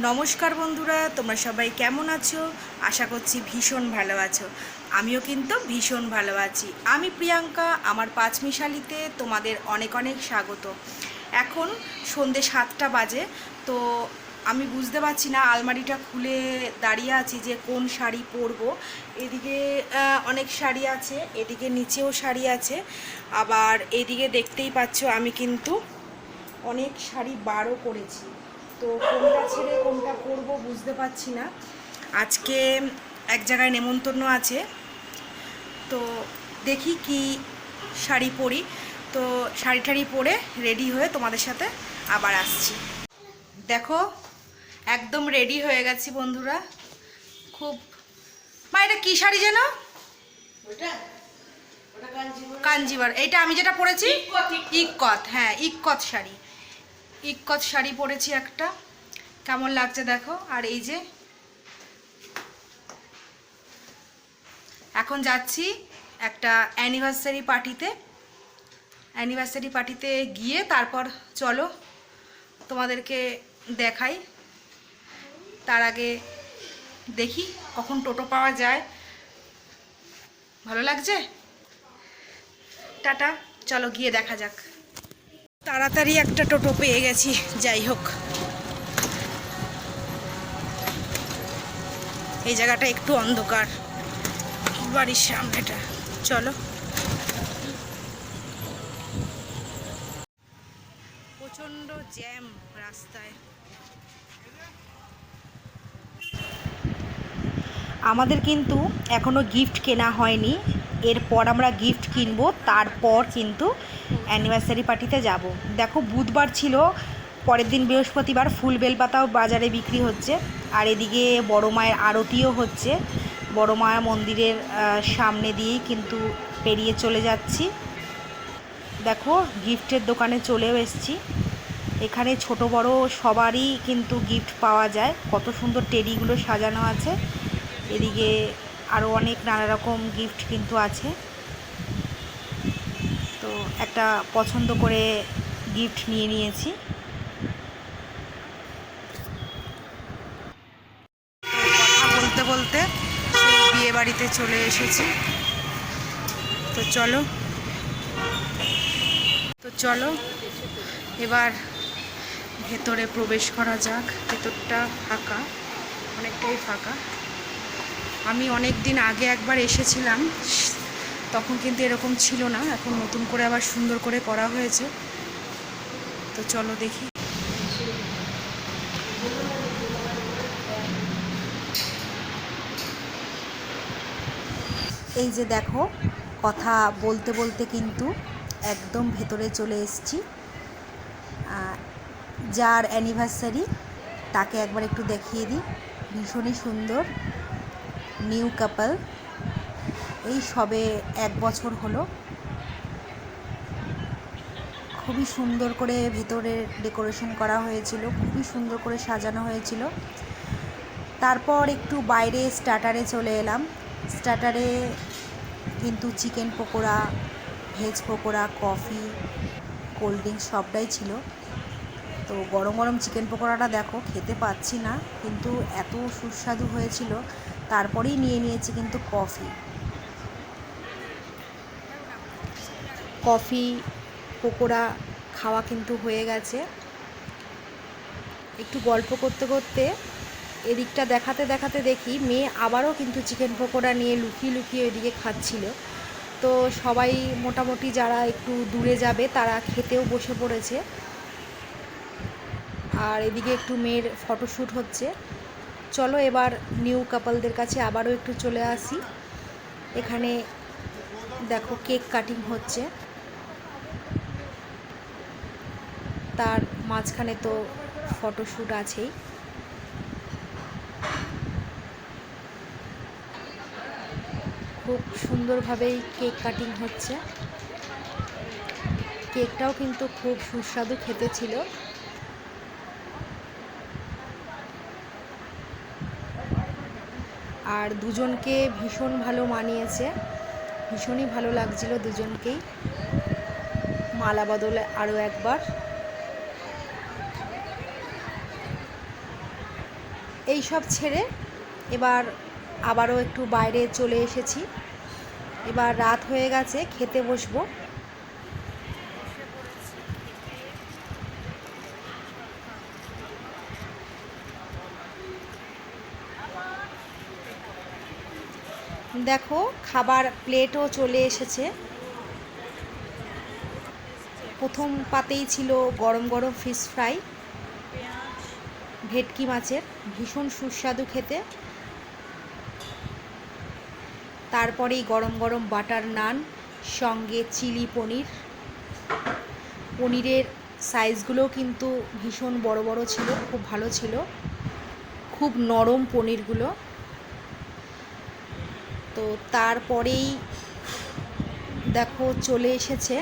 নমস্কার বন্ধুরা, তোমরা সবাই কেমন আছো? আশা করছি ভীষণ ভালো আছো। আমিও কিন্তু ভীষণ ভালো আছি। আমি প্রিয়াঙ্কা, আমার পাঁচমিশালিতে তোমাদের অনেক অনেক স্বাগত। এখন সন্ধে সাতটা বাজে, তো আমি বুঝতে পারছি না আলমারিটা খুলে দাঁড়িয়ে আছি যে কোন শাড়ি পরবো। এদিকে অনেক শাড়ি আছে, এদিকে নিচেও শাড়ি আছে। আবার এদিকে দেখতেই পাচ্ছ আমি কিন্তু অনেক শাড়ি বারও করেছি। তো কোনটা ছেড়ে কোনটা করব বুঝতে পারছি না। আজকে এক জায়গায় নেমন্তন্ন আছে। তো দেখি কি শাড়ি পরি। তো শাড়ি টাড়ি পরে রেডি হয়ে তোমাদের সাথে আবার আসছি। দেখো একদম রেডি হয়ে গেছি বন্ধুরা। খুব মা এটা কী শাড়ি যেন? কাঞ্জিবার। এইটা আমি যেটা পরেছি? ইকত হ্যাঁ ইকত শাড়ি। ইকত শাড়ি পরেছি একটা। কেমন লাগছে দেখো? আর এই যে, এখন যাচ্ছি একটা অ্যানিভার্সারি পার্টিতে অ্যানিভার্সারি পার্টিতে গিয়ে তারপর চলো তোমাদেরকে দেখাই। তার আগে দেখি কখন টোটো পাওয়া যায়। ভালো লাগছে? টাটা, চলো গিয়ে দেখা যাক। তাড়াতাড়ি একটা টোটো পেয়ে গেছি, যাই হোক। এই জায়গাটা একটু অন্ধকার। বাড়ির সামনেটা, চলো। প্রচণ্ড জ্যাম রাস্তায়। আমাদের কিন্তু এখনও গিফট কেনা হয়নি। এরপর আমরা গিফট কিনবো, তারপর কিন্তু অ্যানিভার্সারি পার্টিতে যাব। দেখো, বুধবার ছিল, পরের দিন বৃহস্পতিবার ফুল বেলপাতাও বাজারে বিক্রি হচ্ছে। আর এদিকে বড় মায়ের আরতিও হচ্ছে। বড় মায়া মন্দিরের সামনে দিয়েই কিন্তু পেরিয়ে চলে যাচ্ছি। দেখো গিফটের দোকানে চলেও এসেছি। এখানে ছোট বড় সবারই কিন্তু গিফট পাওয়া যায়। কত সুন্দর টেডিগুলো সাজানো আছে। এদিকে আরও অনেক নানা রকম গিফট কিন্তু আছে। তো একটা পছন্দ করে গিফট নিয়ে নিয়েছি। কথা বলতে বলতে বিয়ে বাড়িতে চলে এসেছি। তো চলো। তো চলো, এবার ভেতরে প্রবেশ করা যাক। ভেতরটা ফাঁকা, অনেকটাই ফাঁকা। আমি অনেক দিন আগে একবার এসেছিলাম, তখন কিন্তু এরকম ছিল না, এখন নতুন করে আবার সুন্দর করে করা হয়েছে। তো চলো দেখি। এই যে দেখো, কথা বলতে বলতে কিন্তু একদম ভেতরে চলে এসেছি। যার অ্যানিভার্সারি তাকে একবার একটু দেখিয়ে দিই। ভীষণই সুন্দর। New couple. এই সবে এক বছর হলো। খুবই সুন্দর করে ভেতরে ডেকোরেশন করা হয়েছিল, খুবই সুন্দর করে সাজানো হয়েছিল। তারপর একটু বাইরে স্টার্টারে চলে এলাম। স্টার্টারে কিন্তু chicken pakora, veg pakora, coffee, cold drinks সবটাই ছিল। তো গরম গরম চিকেন পকোড়াটা দেখো, খেতে পাচ্ছি না, কিন্তু এত সুস্বাদু হয়েছিল। তারপরেই নিয়ে নিয়েছি কিন্তু কফি। কফি, পকোড়া খাওয়া কিন্তু হয়ে গেছে। একটু গল্প করতে করতে এদিকটা দেখাতে দেখাতে দেখি, মেয়ে আবারও কিন্তু চিকেন পকোড়া নিয়ে লুকিয়ে লুকিয়ে এদিকে খাচ্ছিল। তো সবাই মোটামুটি যারা একটু দূরে যাবে, তারা খেতেও বসে পড়েছে। আর এদিকে একটু মেয়ের ফটোশ্যুট হচ্ছে। চলো এবার নিউ কাপলদের কাছে আবারও একটু চলে আসি। এখানে দেখো কেক কাটিং হচ্ছে। তার মাঝখানে তো ফটোশ্যুট আছেই। খুব সুন্দরভাবেই কেক কাটিং হচ্ছে। কেকটাও কিন্তু খুব সুস্বাদু খেতে ছিল। আর দুজনকে ভীষণ ভালো মানিয়েছে। ভীষণই ভালো লাগছিল দুজনকেই। মালা বদলে আরও একবার। এই সব ছেড়ে এবার আবারও একটু বাইরে চলে এসেছি। এবার রাত হয়ে গেছে, খেতে বসবো। দেখো, খাবার প্লেটও চলে এসেছে। প্রথম পাতেই ছিল গরম গরম ফিশ ফ্রাই ভেটকি মাছের, ভীষণ সুস্বাদু খেতে। তারপরেই গরম গরম বাটার নান সঙ্গে চিলি পনির। পনিরের সাইজগুলোও কিন্তু ভীষণ বড় বড় ছিল, খুব ভালো ছিল। খুব নরম পনিরগুলো। তো তারপরেই দেখো চলে এসেছে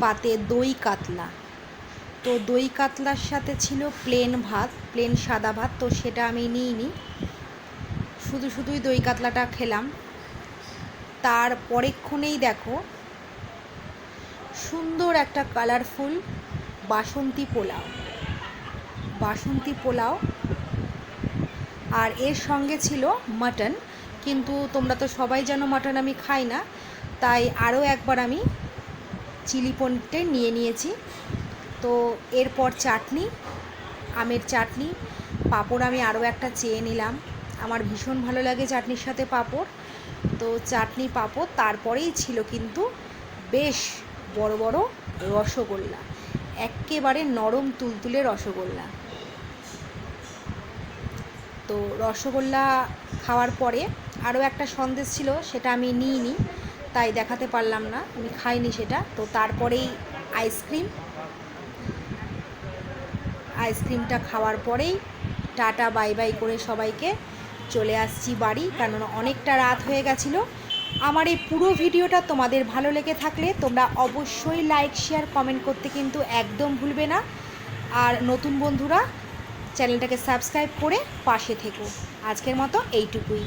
পাতে দই কাতলা। তো দই কাতলার সাথে ছিল প্লেন ভাত প্লেন সাদা ভাত, তো সেটা আমি নিইনি। শুধু শুধুই দই কাতলাটা খেলাম। তার পরেক্ষণেই দেখো সুন্দর একটা কালারফুল বাসন্তী পোলাও। বাসন্তী পোলাও। আর এর সঙ্গে ছিল মাটন কিন্তু তোমরা তো সবাই জানো মাটন আমি খাই না। তাই আরও একবার আমি চিলি পনিরটা নিয়ে নিয়েছি। তো এরপর চাটনি, আমের চাটনি, পাঁপড় আমি আরও একটা চেয়ে নিলাম। আমার ভীষণ ভালো লাগে চাটনির সাথে পাঁপড়। তো চাটনি, পাঁপড়, তারপরেই ছিল কিন্তু বেশ বড় বড় রসগোল্লা। একেবারে নরম তুলতুলে রসগোল্লা। তো রসগোল্লা খাওয়ার পরে আরও একটা সন্দেশ ছিল, সেটা আমি নিইনি, তাই দেখাতে পারলাম না, আমি খাইনি সেটা। তো তারপরেই আইসক্রিম, আইসক্রিমটা খাওয়ার পরেই টাটা, বাই বাই করে সবাইকে চলে আসছি বাড়ি, কেননা অনেকটা রাত হয়ে গেছিল। আমার এই পুরো ভিডিওটা তোমাদের ভালো লেগে থাকলে তোমরা অবশ্যই লাইক, শেয়ার, কমেন্ট করতে কিন্তু একদম ভুলবে না। আর নতুন বন্ধুরা, চ্যানেলটাকে সাবস্ক্রাইব করে পাশে থেকো। আজকের মতো এইটুকুই।